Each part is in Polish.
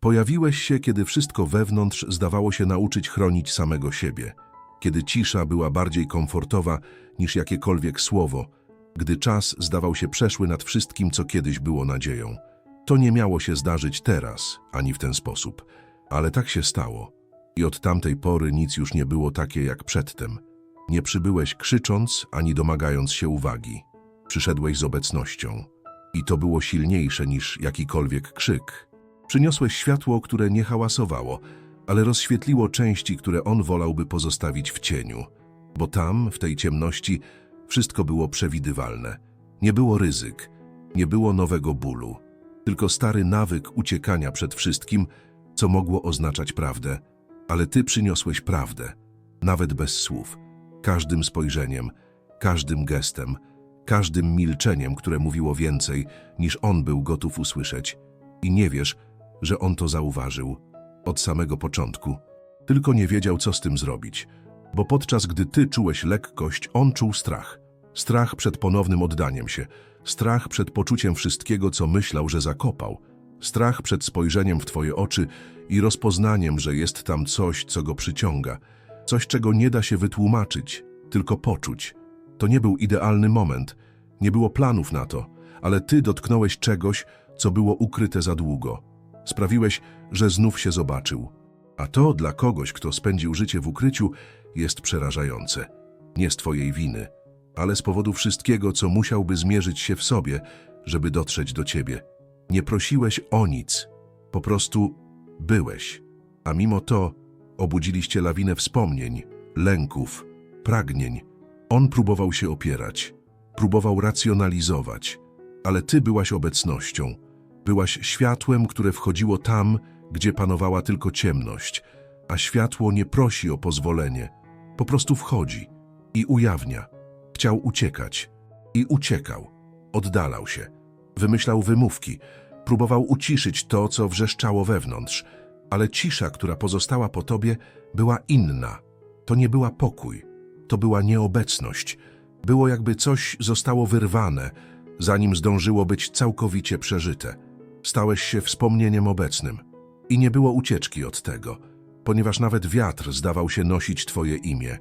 Pojawiłeś się, kiedy wszystko wewnątrz zdawało się nauczyć chronić samego siebie, kiedy cisza była bardziej komfortowa niż jakiekolwiek słowo, gdy czas zdawał się przeszły nad wszystkim, co kiedyś było nadzieją. To nie miało się zdarzyć teraz, ani w ten sposób, ale tak się stało. I od tamtej pory nic już nie było takie jak przedtem. Nie przybyłeś krzycząc, ani domagając się uwagi. Przyszedłeś z obecnością. I to było silniejsze niż jakikolwiek krzyk. Przyniosłeś światło, które nie hałasowało, ale rozświetliło części, które on wolałby pozostawić w cieniu. Bo tam, w tej ciemności, wszystko było przewidywalne. Nie było ryzyk, nie było nowego bólu, tylko stary nawyk uciekania przed wszystkim, co mogło oznaczać prawdę. Ale ty przyniosłeś prawdę, nawet bez słów, każdym spojrzeniem, każdym gestem, każdym milczeniem, które mówiło więcej, niż on był gotów usłyszeć. I nie wiesz, że on to zauważył od samego początku. Tylko nie wiedział, co z tym zrobić, bo podczas gdy ty czułeś lekkość, on czuł strach. Strach przed ponownym oddaniem się, strach przed poczuciem wszystkiego, co myślał, że zakopał, strach przed spojrzeniem w twoje oczy i rozpoznaniem, że jest tam coś, co go przyciąga, coś, czego nie da się wytłumaczyć, tylko poczuć. To nie był idealny moment, nie było planów na to, ale ty dotknąłeś czegoś, co było ukryte za długo. Sprawiłeś, że znów się zobaczył. A to dla kogoś, kto spędził życie w ukryciu, jest przerażające. Nie z twojej winy, ale z powodu wszystkiego, co musiałby zmierzyć się w sobie, żeby dotrzeć do ciebie. Nie prosiłeś o nic, po prostu byłeś. A mimo to obudziliście lawinę wspomnień, lęków, pragnień. On próbował się opierać, próbował racjonalizować, ale ty byłaś obecnością. Byłaś światłem, które wchodziło tam, gdzie panowała tylko ciemność, a światło nie prosi o pozwolenie, po prostu wchodzi i ujawnia. Chciał uciekać i uciekał, oddalał się, wymyślał wymówki, próbował uciszyć to, co wrzeszczało wewnątrz, ale cisza, która pozostała po tobie, była inna. To nie była pokój, to była nieobecność. Było jakby coś zostało wyrwane, zanim zdążyło być całkowicie przeżyte. Stałeś się wspomnieniem obecnym i nie było ucieczki od tego, ponieważ nawet wiatr zdawał się nosić twoje imię.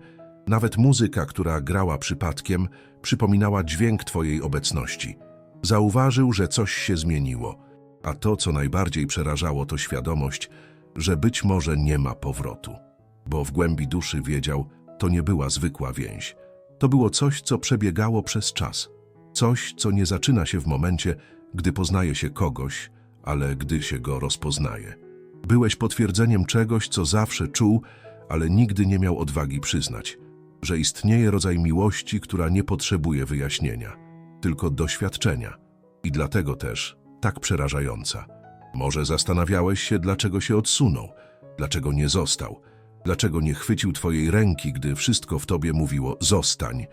Nawet muzyka, która grała przypadkiem, przypominała dźwięk twojej obecności. Zauważył, że coś się zmieniło, a to, co najbardziej przerażało, to świadomość, że być może nie ma powrotu. Bo w głębi duszy wiedział, to nie była zwykła więź. To było coś, co przebiegało przez czas. Coś, co nie zaczyna się w momencie, gdy poznaje się kogoś, ale gdy się go rozpoznaje. Byłeś potwierdzeniem czegoś, co zawsze czuł, ale nigdy nie miał odwagi przyznać, że istnieje rodzaj miłości, która nie potrzebuje wyjaśnienia, tylko doświadczenia i dlatego też tak przerażająca. Może zastanawiałeś się, dlaczego się odsunął, dlaczego nie został, dlaczego nie chwycił twojej ręki, gdy wszystko w tobie mówiło zostań,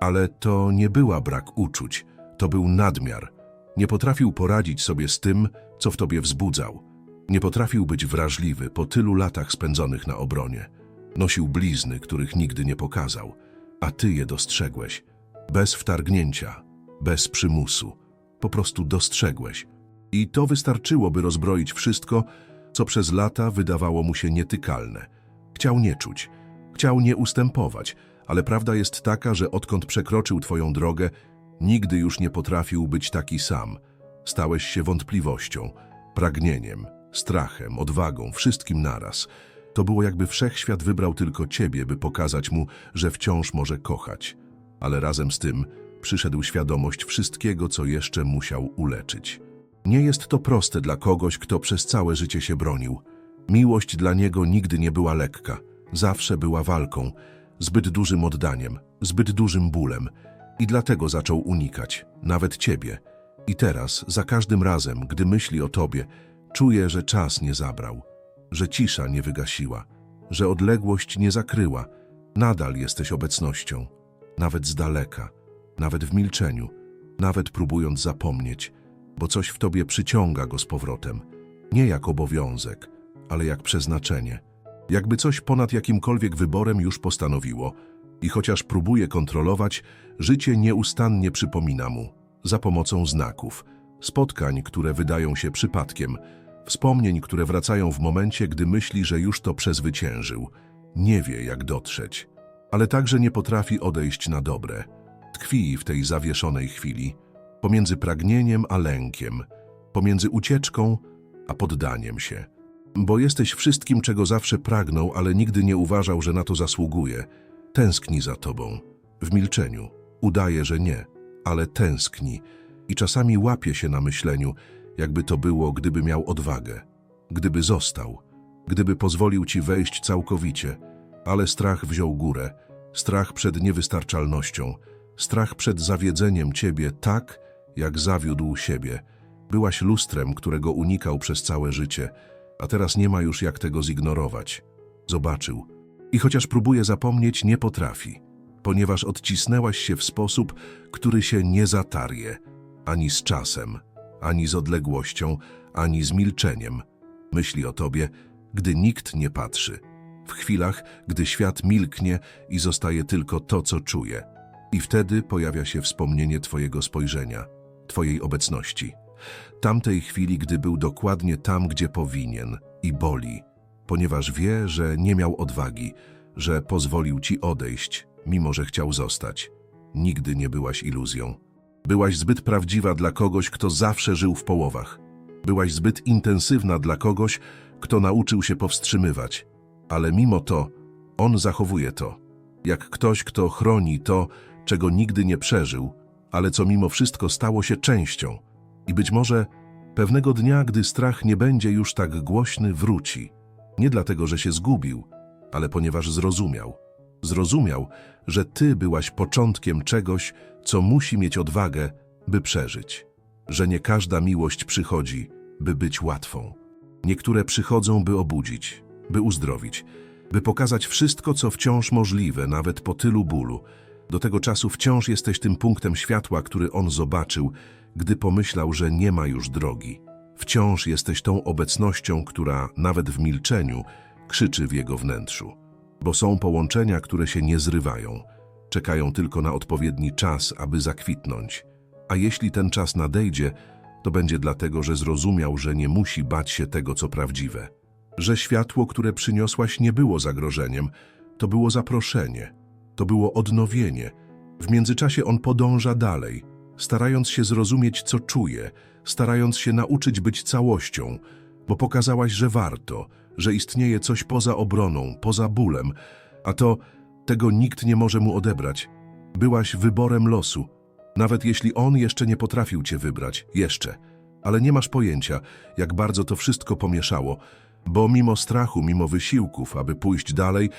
ale to nie była brak uczuć, to był nadmiar. Nie potrafił poradzić sobie z tym, co w tobie wzbudzał. Nie potrafił być wrażliwy po tylu latach spędzonych na obronie. Nosił blizny, których nigdy nie pokazał, a ty je dostrzegłeś. Bez wtargnięcia, bez przymusu. Po prostu dostrzegłeś. I to wystarczyło, by rozbroić wszystko, co przez lata wydawało mu się nietykalne. Chciał nie czuć, chciał nie ustępować, ale prawda jest taka, że odkąd przekroczył twoją drogę, nigdy już nie potrafił być taki sam. Stałeś się wątpliwością, pragnieniem, strachem, odwagą, wszystkim naraz. To było jakby wszechświat wybrał tylko ciebie, by pokazać mu, że wciąż może kochać. Ale razem z tym przyszedł świadomość wszystkiego, co jeszcze musiał uleczyć. Nie jest to proste dla kogoś, kto przez całe życie się bronił. Miłość dla niego nigdy nie była lekka, zawsze była walką, zbyt dużym oddaniem, zbyt dużym bólem i dlatego zaczął unikać, nawet ciebie. I teraz, za każdym razem, gdy myśli o tobie, czuje, że czas nie zabrał, że cisza nie wygasiła, że odległość nie zakryła. Nadal jesteś obecnością, nawet z daleka, nawet w milczeniu, nawet próbując zapomnieć, bo coś w tobie przyciąga go z powrotem, nie jak obowiązek, ale jak przeznaczenie. Jakby coś ponad jakimkolwiek wyborem już postanowiło i chociaż próbuje kontrolować, życie nieustannie przypomina mu, za pomocą znaków, spotkań, które wydają się przypadkiem, Wspomnień, które wracają w momencie, gdy myśli, że już to przezwyciężył. Nie wie, jak dotrzeć, ale także nie potrafi odejść na dobre. Tkwi w tej zawieszonej chwili, pomiędzy pragnieniem a lękiem, pomiędzy ucieczką a poddaniem się. Bo jesteś wszystkim, czego zawsze pragnął, ale nigdy nie uważał, że na to zasługuje. Tęskni za tobą. W milczeniu. Udaje, że nie, ale tęskni. I czasami łapie się na myśleniu, jakby to było, gdyby miał odwagę. Gdyby został. Gdyby pozwolił ci wejść całkowicie. Ale strach wziął górę. Strach przed niewystarczalnością. Strach przed zawiedzeniem ciebie tak, jak zawiódł siebie. Byłaś lustrem, którego unikał przez całe życie, a teraz nie ma już jak tego zignorować. Zobaczył. I chociaż próbuje zapomnieć, nie potrafi, ponieważ odcisnęłaś się w sposób, który się nie zatarje, ani z czasem, ani z odległością, ani z milczeniem. Myśli o tobie, gdy nikt nie patrzy. W chwilach, gdy świat milknie i zostaje tylko to, co czuje. I wtedy pojawia się wspomnienie twojego spojrzenia, twojej obecności. Tamtej chwili, gdy był dokładnie tam, gdzie powinien i boli, ponieważ wie, że nie miał odwagi, że pozwolił ci odejść, mimo że chciał zostać. Nigdy nie byłaś iluzją. Byłaś zbyt prawdziwa dla kogoś, kto zawsze żył w połowach. Byłaś zbyt intensywna dla kogoś, kto nauczył się powstrzymywać. Ale mimo to, on zachowuje to. Jak ktoś, kto chroni to, czego nigdy nie przeżył, ale co mimo wszystko stało się częścią. I być może pewnego dnia, gdy strach nie będzie już tak głośny, wróci. Nie dlatego, że się zgubił, ale ponieważ zrozumiał. Zrozumiał, że ty byłaś początkiem czegoś, co musi mieć odwagę, by przeżyć. Że nie każda miłość przychodzi, by być łatwą. Niektóre przychodzą, by obudzić, by uzdrowić, by pokazać wszystko, co wciąż możliwe, nawet po tylu bólu. Do tego czasu wciąż jesteś tym punktem światła, który on zobaczył, gdy pomyślał, że nie ma już drogi. Wciąż jesteś tą obecnością, która, nawet w milczeniu, krzyczy w jego wnętrzu. Bo są połączenia, które się nie zrywają. Czekają tylko na odpowiedni czas, aby zakwitnąć. A jeśli ten czas nadejdzie, to będzie dlatego, że zrozumiał, że nie musi bać się tego, co prawdziwe. Że światło, które przyniosłaś, nie było zagrożeniem, to było zaproszenie, to było odnowienie. W międzyczasie on podąża dalej, starając się zrozumieć, co czuje, starając się nauczyć być całością, bo pokazałaś, że warto, że istnieje coś poza obroną, poza bólem, a to tego nikt nie może mu odebrać. Byłaś wyborem losu, nawet jeśli on jeszcze nie potrafił cię wybrać, jeszcze. Ale nie masz pojęcia, jak bardzo to wszystko pomieszało, bo mimo strachu, mimo wysiłków, aby pójść dalej,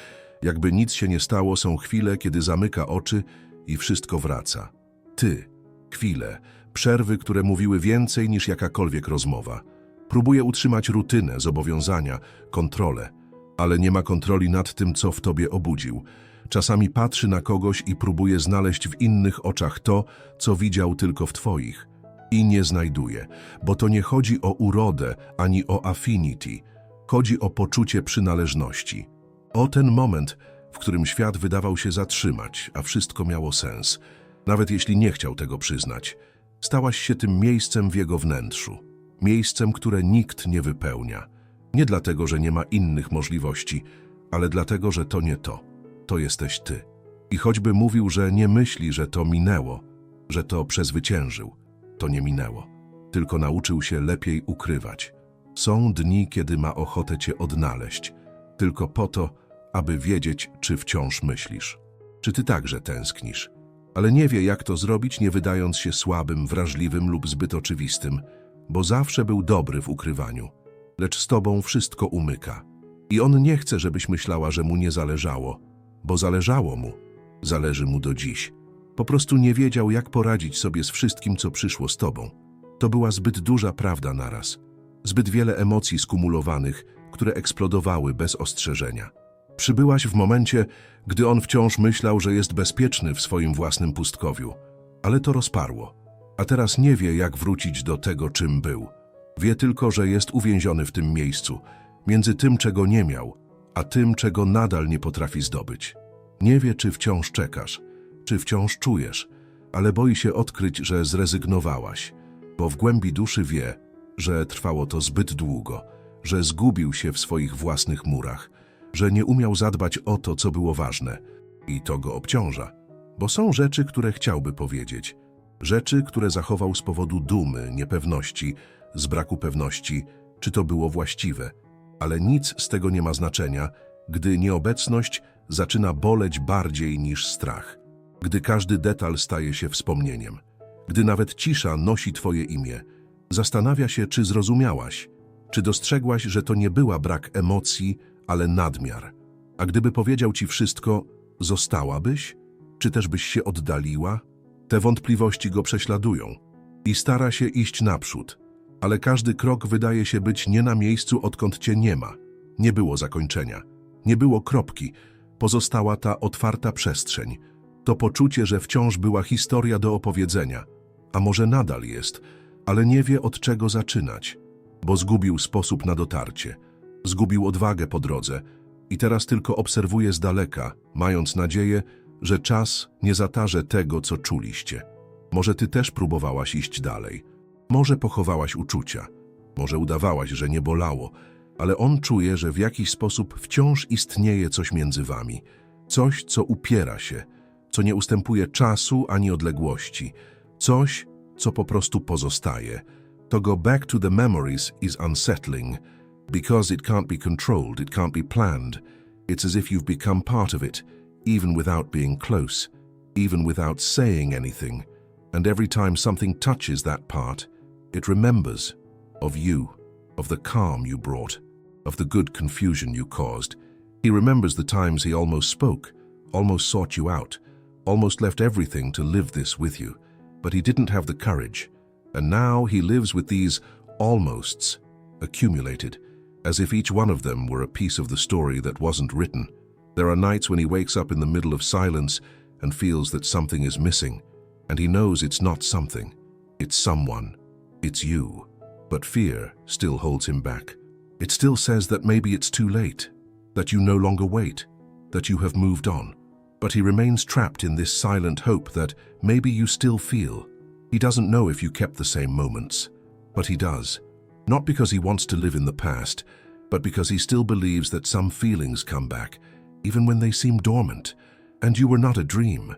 jakby nic się nie stało, są chwile, kiedy zamyka oczy i wszystko wraca. Ty, chwile, przerwy, które mówiły więcej niż jakakolwiek rozmowa. Próbuje utrzymać rutynę, zobowiązania, kontrolę, ale nie ma kontroli nad tym, co w tobie obudził. Czasami patrzy na kogoś i próbuje znaleźć w innych oczach to, co widział tylko w twoich. I nie znajduje, bo to nie chodzi o urodę ani o affinity. Chodzi o poczucie przynależności. O ten moment, w którym świat wydawał się zatrzymać, a wszystko miało sens. Nawet jeśli nie chciał tego przyznać. Stałaś się tym miejscem w jego wnętrzu. Miejscem, które nikt nie wypełnia. Nie dlatego, że nie ma innych możliwości, ale dlatego, że to nie to. To jesteś ty. I choćby mówił, że nie myśli, że to minęło, że to przezwyciężył, to nie minęło. Tylko nauczył się lepiej ukrywać. Są dni, kiedy ma ochotę cię odnaleźć, tylko po to, aby wiedzieć, czy wciąż myślisz. Czy ty także tęsknisz? Ale nie wie, jak to zrobić, nie wydając się słabym, wrażliwym lub zbyt oczywistym, bo zawsze był dobry w ukrywaniu. Lecz z tobą wszystko umyka. I on nie chce, żebyś myślała, że mu nie zależało, bo zależało mu. Zależy mu do dziś. Po prostu nie wiedział, jak poradzić sobie z wszystkim, co przyszło z tobą. To była zbyt duża prawda naraz. Zbyt wiele emocji skumulowanych, które eksplodowały bez ostrzeżenia. Przybyłaś w momencie, gdy on wciąż myślał, że jest bezpieczny w swoim własnym pustkowiu. Ale to rozparło. A teraz nie wie, jak wrócić do tego, czym był. Wie tylko, że jest uwięziony w tym miejscu, między tym, czego nie miał, a tym, czego nadal nie potrafi zdobyć. Nie wie, czy wciąż czekasz, czy wciąż czujesz, ale boi się odkryć, że zrezygnowałaś, bo w głębi duszy wie, że trwało to zbyt długo, że zgubił się w swoich własnych murach, że nie umiał zadbać o to, co było ważne. I to go obciąża, bo są rzeczy, które chciałby powiedzieć. Rzeczy, które zachował z powodu dumy, niepewności, z braku pewności, czy to było właściwe. Ale nic z tego nie ma znaczenia, gdy nieobecność zaczyna boleć bardziej niż strach. Gdy każdy detal staje się wspomnieniem. Gdy nawet cisza nosi twoje imię. Zastanawia się, czy zrozumiałaś, czy dostrzegłaś, że to nie była brak emocji, ale nadmiar. A gdyby powiedział ci wszystko, zostałabyś? Czy też byś się oddaliła? Te wątpliwości go prześladują i stara się iść naprzód, ale każdy krok wydaje się być nie na miejscu, odkąd cię nie ma. Nie było zakończenia, nie było kropki, pozostała ta otwarta przestrzeń. To poczucie, że wciąż była historia do opowiedzenia, a może nadal jest, ale nie wie od czego zaczynać, bo zgubił sposób na dotarcie, zgubił odwagę po drodze i teraz tylko obserwuje z daleka, mając nadzieję, że czas nie zatarze tego, co czuliście. Może ty też próbowałaś iść dalej. Może pochowałaś uczucia. Może udawałaś, że nie bolało, ale on czuje, że w jakiś sposób wciąż istnieje coś między wami. Coś, co upiera się, co nie ustępuje czasu ani odległości. Coś, co po prostu pozostaje. To go back to the memories is unsettling. Because it can't be controlled, it can't be planned. It's as if you've become part of it, even without being close, even without saying anything. And every time something touches that part, it remembers of you, of the calm you brought, of the good confusion you caused. He remembers the times he almost spoke, almost sought you out, almost left everything to live this with you. But he didn't have the courage. And now he lives with these almosts accumulated, as if each one of them were a piece of the story that wasn't written. There are nights when he wakes up in the middle of silence and feels that something is missing, and he knows it's not something, it's someone, it's you. But fear still holds him back. It still says that maybe it's too late, that you no longer wait, that you have moved on. But he remains trapped in this silent hope that maybe you still feel. He doesn't know if you kept the same moments, but he does. Not because he wants to live in the past, but because he still believes that some feelings come back, even when they seem dormant. And you were not a dream.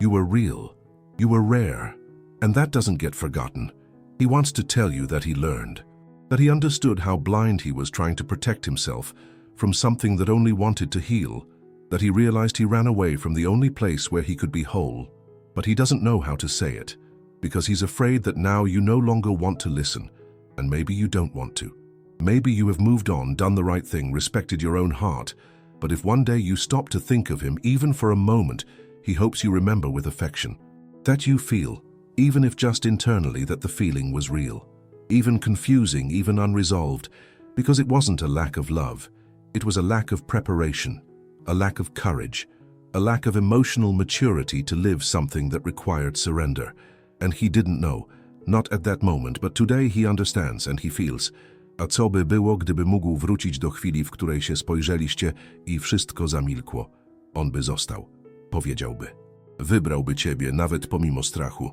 You were real. You were rare. And that doesn't get forgotten. He wants to tell you that he learned, that he understood how blind he was trying to protect himself from something that only wanted to heal, that he realized he ran away from the only place where he could be whole. But he doesn't know how to say it, because he's afraid that now you no longer want to listen, and maybe you don't want to. Maybe you have moved on, done the right thing, respected your own heart, but if one day you stop to think of him, even for a moment, he hopes you remember with affection. That you feel, even if just internally, that the feeling was real. Even confusing, even unresolved, because it wasn't a lack of love. It was a lack of preparation, a lack of courage, a lack of emotional maturity to live something that required surrender. And he didn't know, not at that moment, but today he understands and he feels. A co by było, gdyby mógł wrócić do chwili, w której się spojrzeliście i wszystko zamilkło? On by został, powiedziałby. Wybrałby ciebie, nawet pomimo strachu.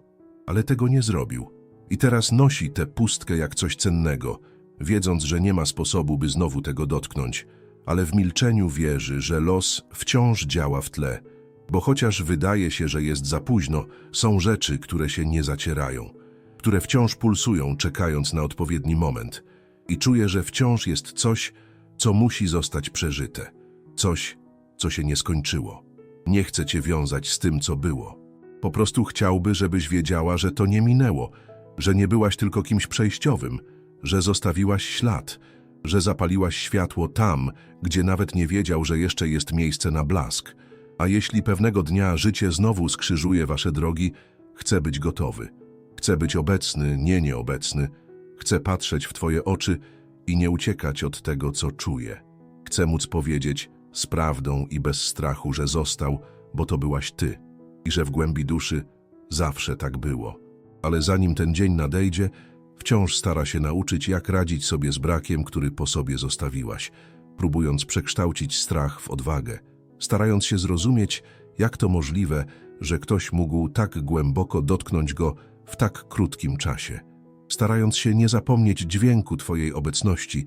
Ale tego nie zrobił. I teraz nosi tę pustkę jak coś cennego, wiedząc, że nie ma sposobu, by znowu tego dotknąć, ale w milczeniu wierzy, że los wciąż działa w tle, bo chociaż wydaje się, że jest za późno, są rzeczy, które się nie zacierają, które wciąż pulsują, czekając na odpowiedni moment – i czuje, że wciąż jest coś, co musi zostać przeżyte, coś, co się nie skończyło. Nie chce cię wiązać z tym, co było. Po prostu chciałby, żebyś wiedziała, że to nie minęło, że nie byłaś tylko kimś przejściowym, że zostawiłaś ślad, że zapaliłaś światło tam, gdzie nawet nie wiedział, że jeszcze jest miejsce na blask. A jeśli pewnego dnia życie znowu skrzyżuje wasze drogi, chce być gotowy. Chce być obecny, nie nieobecny, Chcę patrzeć w Twoje oczy i nie uciekać od tego, co czuję. Chcę móc powiedzieć z prawdą i bez strachu, że został, bo to byłaś Ty i że w głębi duszy zawsze tak było. Ale zanim ten dzień nadejdzie, wciąż stara się nauczyć, jak radzić sobie z brakiem, który po sobie zostawiłaś, próbując przekształcić strach w odwagę, starając się zrozumieć, jak to możliwe, że ktoś mógł tak głęboko dotknąć go w tak krótkim czasie. Starając się nie zapomnieć dźwięku Twojej obecności,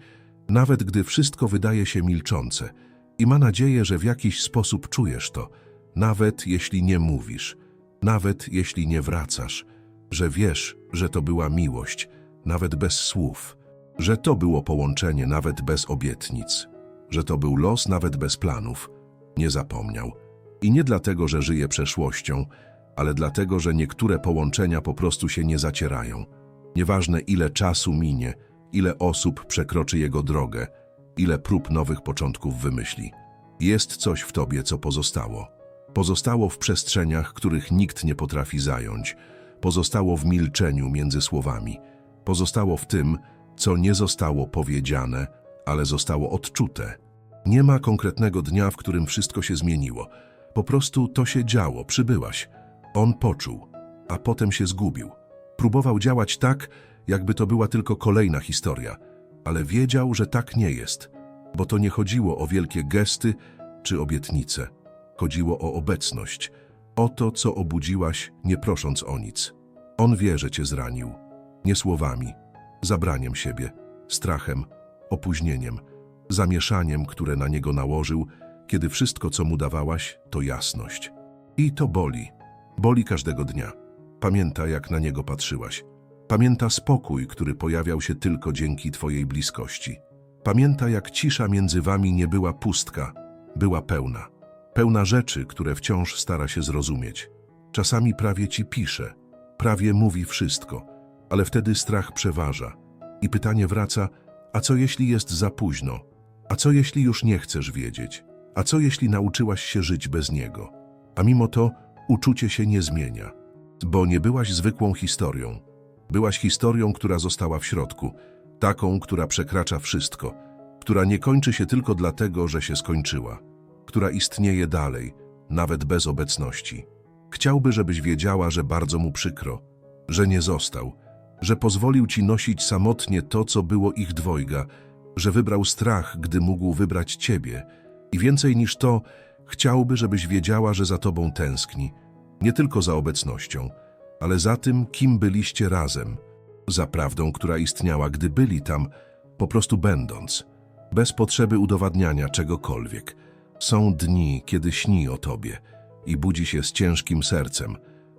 nawet gdy wszystko wydaje się milczące. I ma nadzieję, że w jakiś sposób czujesz to, nawet jeśli nie mówisz, nawet jeśli nie wracasz, że wiesz, że to była miłość, nawet bez słów, że to było połączenie nawet bez obietnic, że to był los nawet bez planów. Nie zapomniał. I nie dlatego, że żyje przeszłością, ale dlatego, że niektóre połączenia po prostu się nie zacierają. Nieważne ile czasu minie, ile osób przekroczy jego drogę, ile prób nowych początków wymyśli. Jest coś w tobie, co pozostało. Pozostało w przestrzeniach, których nikt nie potrafi zająć. Pozostało w milczeniu między słowami. Pozostało w tym, co nie zostało powiedziane, ale zostało odczute. Nie ma konkretnego dnia, w którym wszystko się zmieniło. Po prostu to się działo, przybyłaś. On poczuł, a potem się zgubił. Próbował działać tak, jakby to była tylko kolejna historia, ale wiedział, że tak nie jest, bo to nie chodziło o wielkie gesty czy obietnice. Chodziło o obecność, o to, co obudziłaś, nie prosząc o nic. On wie, że cię zranił. Nie słowami, zabraniem siebie, strachem, opóźnieniem, zamieszaniem, które na niego nałożył, kiedy wszystko, co mu dawałaś, to jasność. I to boli. Boli każdego dnia. Pamięta, jak na niego patrzyłaś. Pamięta spokój, który pojawiał się tylko dzięki twojej bliskości. Pamięta, jak cisza między wami nie była pustka, była pełna. Pełna rzeczy, które wciąż stara się zrozumieć. Czasami prawie ci pisze, prawie mówi wszystko, ale wtedy strach przeważa. I pytanie wraca, a co jeśli jest za późno? A co jeśli już nie chcesz wiedzieć? A co jeśli nauczyłaś się żyć bez niego? A mimo to uczucie się nie zmienia, bo nie byłaś zwykłą historią. Byłaś historią, która została w środku, taką, która przekracza wszystko, która nie kończy się tylko dlatego, że się skończyła, która istnieje dalej, nawet bez obecności. Chciałby, żebyś wiedziała, że bardzo mu przykro, że nie został, że pozwolił ci nosić samotnie to, co było ich dwojga, że wybrał strach, gdy mógł wybrać ciebie. I więcej niż to, chciałby, żebyś wiedziała, że za tobą tęskni, nie tylko za obecnością, ale za tym, kim byliście razem, za prawdą, która istniała, gdy byli tam, po prostu będąc, bez potrzeby udowadniania czegokolwiek. Są dni, kiedy śni o tobie i budzi się z ciężkim sercem,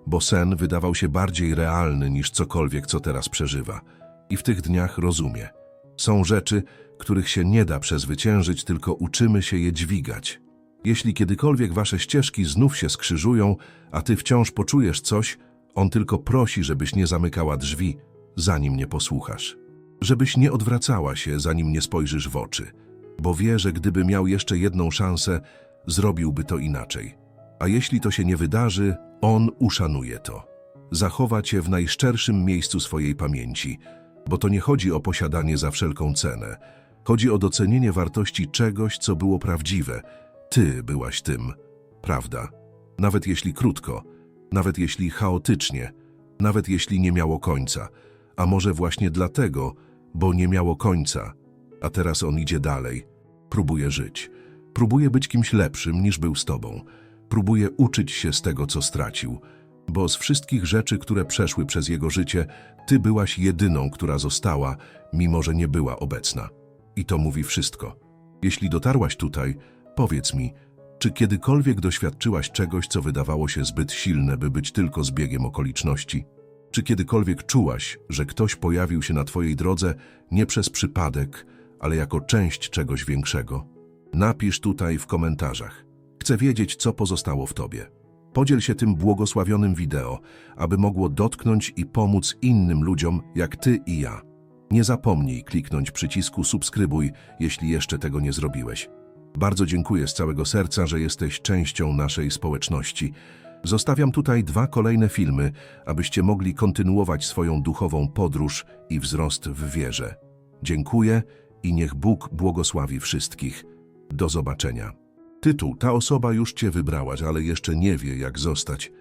bo sen wydawał się bardziej realny niż cokolwiek, co teraz przeżywa. I w tych dniach rozumie. Są rzeczy, których się nie da przezwyciężyć, tylko uczymy się je dźwigać. Jeśli kiedykolwiek wasze ścieżki znów się skrzyżują, a ty wciąż poczujesz coś, on tylko prosi, żebyś nie zamykała drzwi, zanim nie posłuchasz. Żebyś nie odwracała się, zanim nie spojrzysz w oczy, bo wie, że gdyby miał jeszcze jedną szansę, zrobiłby to inaczej. A jeśli to się nie wydarzy, on uszanuje to. Zachowa cię w najszczerszym miejscu swojej pamięci, bo to nie chodzi o posiadanie za wszelką cenę. Chodzi o docenienie wartości czegoś, co było prawdziwe. Ty byłaś tym. Prawda. Nawet jeśli krótko, nawet jeśli chaotycznie, nawet jeśli nie miało końca. A może właśnie dlatego, bo nie miało końca. A teraz on idzie dalej. Próbuje żyć. Próbuje być kimś lepszym niż był z tobą. Próbuje uczyć się z tego, co stracił. Bo z wszystkich rzeczy, które przeszły przez jego życie, ty byłaś jedyną, która została, mimo że nie była obecna. I to mówi wszystko. Jeśli dotarłaś tutaj, powiedz mi, czy kiedykolwiek doświadczyłaś czegoś, co wydawało się zbyt silne, by być tylko zbiegiem okoliczności? Czy kiedykolwiek czułaś, że ktoś pojawił się na twojej drodze nie przez przypadek, ale jako część czegoś większego? Napisz tutaj w komentarzach. Chcę wiedzieć, co pozostało w tobie. Podziel się tym błogosławionym wideo, aby mogło dotknąć i pomóc innym ludziom jak ty i ja. Nie zapomnij kliknąć przycisku subskrybuj, jeśli jeszcze tego nie zrobiłeś. Bardzo dziękuję z całego serca, że jesteś częścią naszej społeczności. Zostawiam tutaj dwa kolejne filmy, abyście mogli kontynuować swoją duchową podróż i wzrost w wierze. Dziękuję i niech Bóg błogosławi wszystkich. Do zobaczenia. Tytuł Ta osoba już cię wybrała, ale jeszcze nie wie, jak zostać.